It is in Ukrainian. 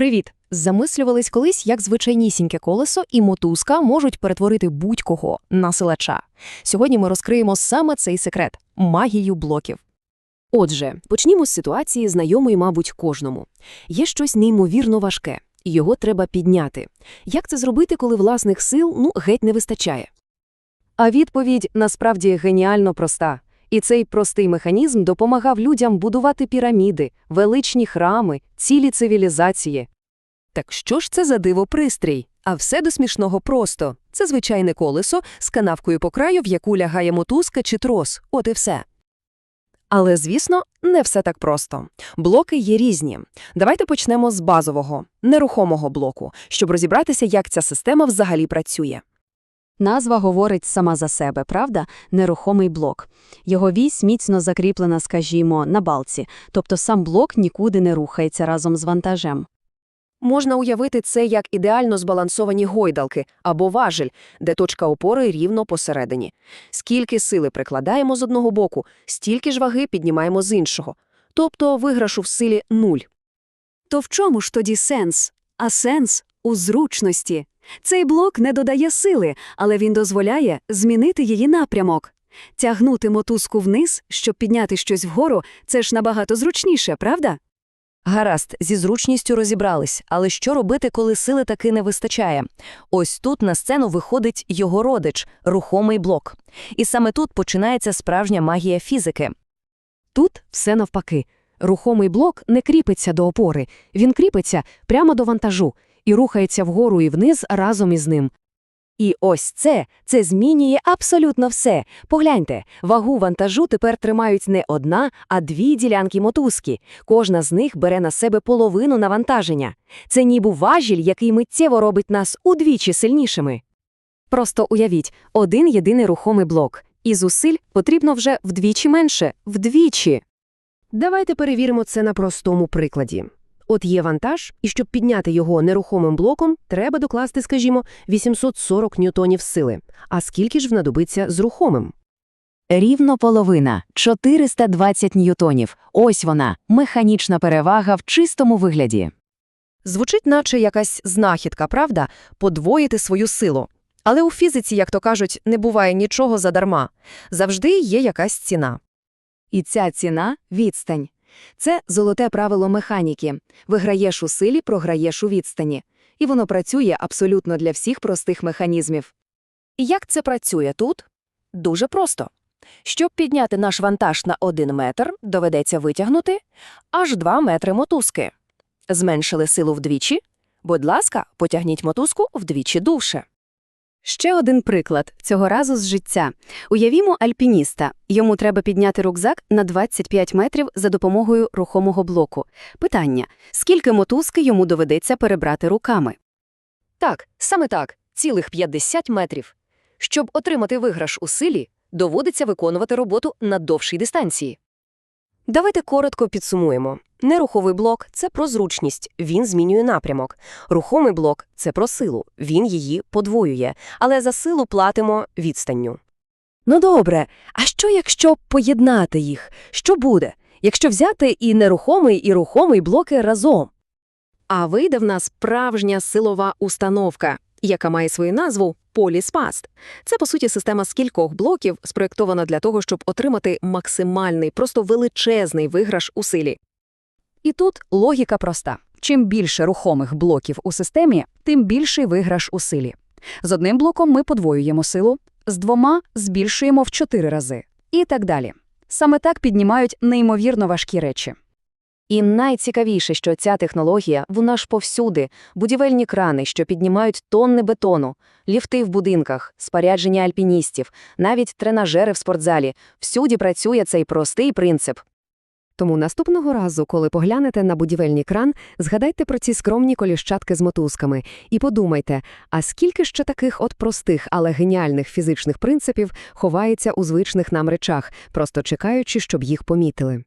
Привіт! Замислювались колись, як звичайнісіньке колесо і мотузка можуть перетворити будь-кого на силача. Сьогодні ми розкриємо саме цей секрет – магію блоків. Отже, почнімо з ситуації, знайомої, мабуть, кожному. Є щось неймовірно важке, і його треба підняти. Як це зробити, коли власних сил, ну, геть не вистачає? А відповідь насправді геніально проста. І цей простий механізм допомагав людям будувати піраміди, величні храми, цілі цивілізації. Так що ж це за диво-пристрій? А все до смішного просто. Це звичайне колесо з канавкою по краю, в яку лягає мотузка чи трос. От і все. Але, звісно, не все так просто. Блоки є різні. Давайте почнемо з базового, нерухомого блоку, щоб розібратися, як ця система взагалі працює. Назва говорить сама за себе, правда? Нерухомий блок. Його вісь міцно закріплена, скажімо, на балці, тобто сам блок нікуди не рухається разом з вантажем. Можна уявити це як ідеально збалансовані гойдалки або важель, де точка опори рівно посередині. Скільки сили прикладаємо з одного боку, стільки ж ваги піднімаємо з іншого. Тобто виграшу в силі нуль. То в чому ж тоді сенс? А сенс у зручності. Цей блок не додає сили, але він дозволяє змінити її напрямок. Тягнути мотузку вниз, щоб підняти щось вгору, це ж набагато зручніше, правда? Гаразд, зі зручністю розібрались, але що робити, коли сили таки не вистачає? Ось тут на сцену виходить його родич – рухомий блок. І саме тут починається справжня магія фізики. Тут все навпаки. Рухомий блок не кріпиться до опори, він кріпиться прямо до вантажу і рухається вгору і вниз разом із ним. І ось це, це змінює абсолютно все. Погляньте, вагу вантажу тепер тримають не одна, а дві ділянки мотузки. Кожна з них бере на себе половину навантаження. Це ніби важіль, який миттєво робить нас удвічі сильнішими. Просто уявіть, один єдиний рухомий блок. І зусиль потрібно вже вдвічі менше, вдвічі. Давайте перевіримо це на простому прикладі. От є вантаж, і щоб підняти його нерухомим блоком, треба докласти, скажімо, 840 ньютонів сили. А скільки ж внадобиться з рухомим? Рівно половина – 420 ньютонів. Ось вона, механічна перевага в чистому вигляді. Звучить наче якась знахідка, правда? Подвоїти свою силу. Але у фізиці, як то кажуть, не буває нічого задарма. Завжди є якась ціна. І ця ціна – відстань. Це золоте правило механіки. Виграєш у силі, програєш у відстані. І воно працює абсолютно для всіх простих механізмів. І як це працює тут? Дуже просто. Щоб підняти наш вантаж на 1 метр, доведеться витягнути аж 2 метри мотузки. Зменшили силу вдвічі? Будь ласка, потягніть мотузку вдвічі довше. Ще один приклад, цього разу з життя. Уявімо альпініста. Йому треба підняти рюкзак на 25 метрів за допомогою рухомого блоку. Питання – скільки мотузки йому доведеться перебрати руками? Так, саме так, цілих 50 метрів. Щоб отримати виграш у силі, доводиться виконувати роботу на довшій дистанції. Давайте коротко підсумуємо. Неруховий блок – це про зручність, він змінює напрямок. Рухомий блок – це про силу, він її подвоює, але за силу платимо відстанню. Ну добре, а що якщо поєднати їх? Що буде, якщо взяти і нерухомий, і рухомий блоки разом? А вийде в нас справжня силова установка, яка має свою назву поліспаст. Це, по суті, система з кількох блоків, спроєктована для того, щоб отримати максимальний, просто величезний виграш у силі. І тут логіка проста. Чим більше рухомих блоків у системі, тим більший виграш у силі. З одним блоком ми подвоюємо силу, з двома збільшуємо в чотири рази. І так далі. Саме так піднімають неймовірно важкі речі. І найцікавіше, що ця технологія вона ж повсюди. Будівельні крани, що піднімають тонни бетону, ліфти в будинках, спорядження альпіністів, навіть тренажери в спортзалі. Всюди працює цей простий принцип. Тому наступного разу, коли поглянете на будівельний кран, згадайте про ці скромні коліщатки з мотузками і подумайте, а скільки ще таких от простих, але геніальних фізичних принципів ховається у звичних нам речах, просто чекаючи, щоб їх помітили.